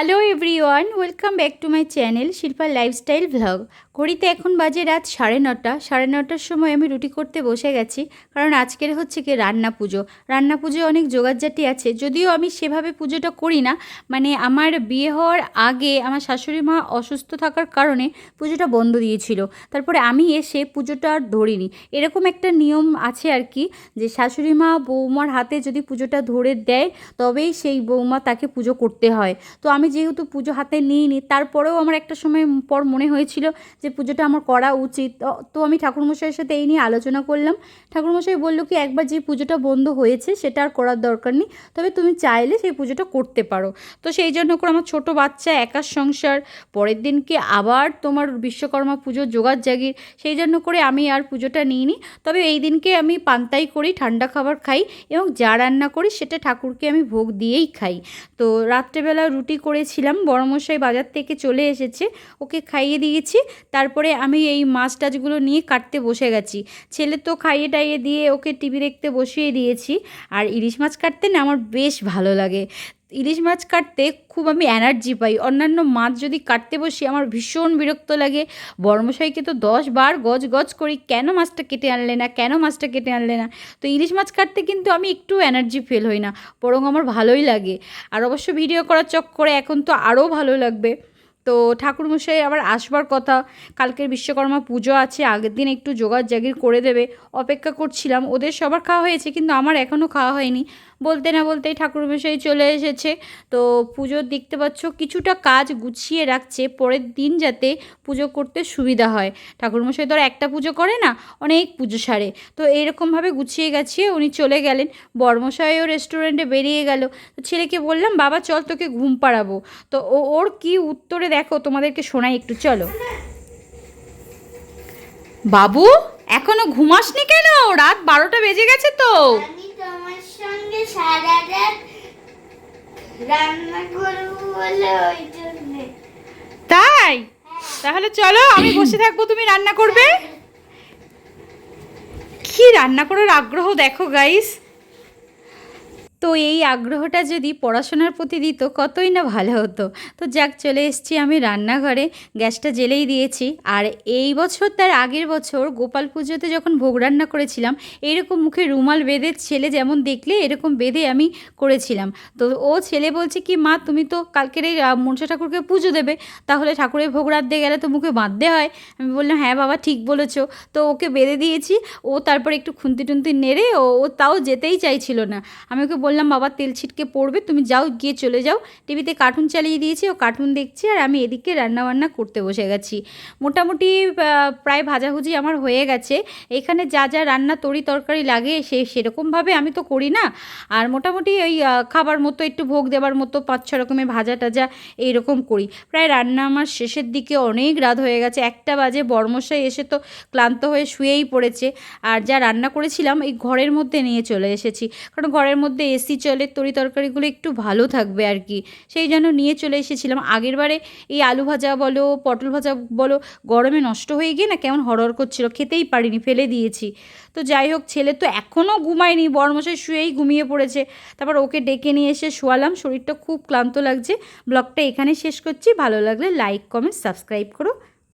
Hello everyone welcome back to my channel Shilpa lifestyle vlog ঘড়িতে এখন বাজে রাত সাড়ে নটা। সাড়ে নটার সময় আমি রুটি করতে বসে গেছি, কারণ আজকের হচ্ছে কি রান্না পুজো। রান্না পুজো অনেক জোগাড়জাটি আছে, যদিও আমি সেভাবে পুজোটা করি না। মানে আমার বিয়ে হওয়ার আগে আমার শাশুড়ি মা অসুস্থ থাকার কারণে পুজোটা বন্ধ দিয়েছিল। তারপরে আমি এসে পুজোটা আর ধরিনি। এরকম একটা নিয়ম আছে আর কি, যে শাশুড়ি মা বৌমার হাতে যদি পুজোটা ধরে দেয়, তবেই সেই বৌমা তাকে পুজো করতে হয়। তো আমি যেহেতু পুজো হাতে নিইনি, তারপরেও আমার একটা সময় পর মনে হয়েছিল যে পুজোটা আমার করা উচিত। তো- আমি ঠাকুরমশাইয়ের সাথে এই নিয়ে আলোচনা করলাম। ঠাকুরমশাই বলল কি, একবার যে পুজোটা বন্ধ হয়েছে সেটা আর করার দরকার নেই, তবে তুমি চাইলে সেই পুজোটা করতে পারো। তো সেই জন্য করে আমার ছোট বাচ্চা একার সংসার, পরের দিনকে আবার তোমার বিশ্বকর্মা পুজো জোগাড় জাগির, সেই জন্য করে আমি আর পুজোটা নিইনি। তবে এই দিনকে আমি পান্তাই করি, ঠান্ডা খাবার খাই এবং যা রান্না করি সেটা ঠাকুরকে আমি ভোগ দিয়েই খাই। তো রাত্রেবেলা রুটি করেছিলাম। বড়মশাই বাজার থেকে চলে এসেছে, ওকে খাইয়ে দিয়েছি। তারপরে আমি এই মাছ টাছগুলো নিয়ে কাটতে বসে গেছি। ছেলে তো খাইয়ে টাইয়ে দিয়ে ওকে টিভি দেখতে বসিয়ে দিয়েছি। আর ইলিশ মাছ কাটতে না আমার বেশ ভালো লাগে। ইলিশ মাছ কাটতে খুব আমি এনার্জি পাই। অন্যান্য মাছ যদি কাটতে বসি, আমার ভীষণ বিরক্ত লাগে। বর্মশাইকে তো দশ বার গজ গজ করি, কেন মাছটা কেটে আনলে না? কেন মাছটা কেটে আনলে না? তো ইলিশ মাছ কাটতে কিন্তু আমি একটু এনার্জি ফেল হই না, বরং আমার ভালোই লাগে। আর অবশ্য ভিডিও করার চক্করে এখন তো আরও ভালো লাগবে। তো ঠাকুরমশাই আবার আসবার কথা, কালকের বিশ্বকর্মা পুজো আছে, আগের দিন একটু জোগাড় জাগির করে দেবে। অপেক্ষা করছিলাম, ওদের সবার খাওয়া হয়েছে, কিন্তু আমার এখনও খাওয়া হয়নি। বলতে না বলতেই ঠাকুরমশাই চলে এসেছে। তো পুজোর দেখতে পাচ্ছ কিছুটা কাজ গুছিয়ে রাখছে, পরের দিন যাতে পুজো করতে সুবিধা হয়। ঠাকুরমশাই তো আর একটা পুজো করে না, অনেক পুজো সারে। তো এইরকমভাবে গুছিয়ে গেছিয়ে উনি চলে গেলেন। বর্মশাইও রেস্টুরেন্টে বেরিয়ে গেল। তো ছেলেকে বললাম, বাবা, চল তোকে ঘুম পাড়াবো। তো ওর কি উত্তরে দেখো, তোমাদেরকে শোনাই একটু, চলো। বাবু, এখনও ঘুমাসনি কেন? রাত বারোটা বেজে গেছে তো আমি তোমার সঙ্গে সারা রাত তাই? তাহলে চলো, আমি বসে থাকব, তুমি রান্না করবে? কি রান্না করার আগ্রহ দেখো গাইস তো এই আগ্রহটা যদি পড়াশোনার প্রতি দিত, কতই না ভালো হতো। তো যাক, চলে এসেছি আমি রান্নাঘরে। গ্যাসটা জ্বেলেই দিয়েছি। আর এই বছর তার আগের বছর গোপাল পুজোতে যখন ভোগ রান্না করেছিলাম, এরকম মুখে রুমাল বেঁধে ছেলে যেমন দেখলে, এরকম বেঁধে আমি করেছিলাম। তো ও ছেলে বলছে কি, মা, তুমি তো কালকের এই মনসা ঠাকুরকে পুজো দেবে। তাহলে ঠাকুরের ভোগ রাঁধতে গেলে তো মুখে বাঁধতে হয়। আমি বললাম হ্যাঁ বাবা, ঠিক বলেছ। তো ওকে বেঁধে দিয়েছি। ও তারপর একটু খুন্তি টুন্তি নেড়ে ও তাও যেতেই চাইছিল না। আমি ওকে বললাম, বাবা, তেল ছিটকে পড়বে, তুমি যাও, গিয়ে চলে যাও। টিভিতে কার্টুন চালিয়ে দিয়েছি, ও কার্টুন দেখছি, আর আমি এদিকে রান্নাবান্না করতে বসে গেছি। মোটামুটি প্রায় ভাজাভুজি আমার হয়ে গেছে। এখানে যা যা রান্না তরি তরকারি লাগে, সে সেরকমভাবে আমি তো করি না। আর মোটামুটি ওই খাবার মতো, একটু ভোগ দেওয়ার মতো পাঁচ ছ রকমের ভাজা টাজা এইরকম করি। প্রায় রান্না আমার শেষের দিকে অনেক রাত হয়ে গেছে, একটা বাজে, বর্মশাই এসে তো ক্লান্ত হয়ে শুয়েই পড়েছে। আর যা রান্না করেছিলাম, এই ঘরের মধ্যে নিয়ে চলে এসেছি। কারণ ঘরের মধ্যে এসি চলে তরি তরকারিগুলো একটু ভালো থাকবে আর কি। সেই জন্য নিয়ে চলে এসেছিলাম। আগের বারে এই আলু ভাজা বলো, পটল ভাজা বলো, গরমে নষ্ট হয়ে গিয়ে না কেমন হরহর করছিল, খেতেই পারিনি, ফেলে দিয়েছি। তো যাই হোক, ছেলে তো এখনও ঘুমায়নি, বর্মশাই শুয়েই ঘুমিয়ে পড়েছে। তারপর ওকে ডেকে নিয়ে এসে শোয়ালাম, শরীরটা খুব ক্লান্ত লাগছে। ব্লগটা এখানে শেষ করছি, ভালো লাগলে লাইক, কমেন্ট, সাবস্ক্রাইব করো।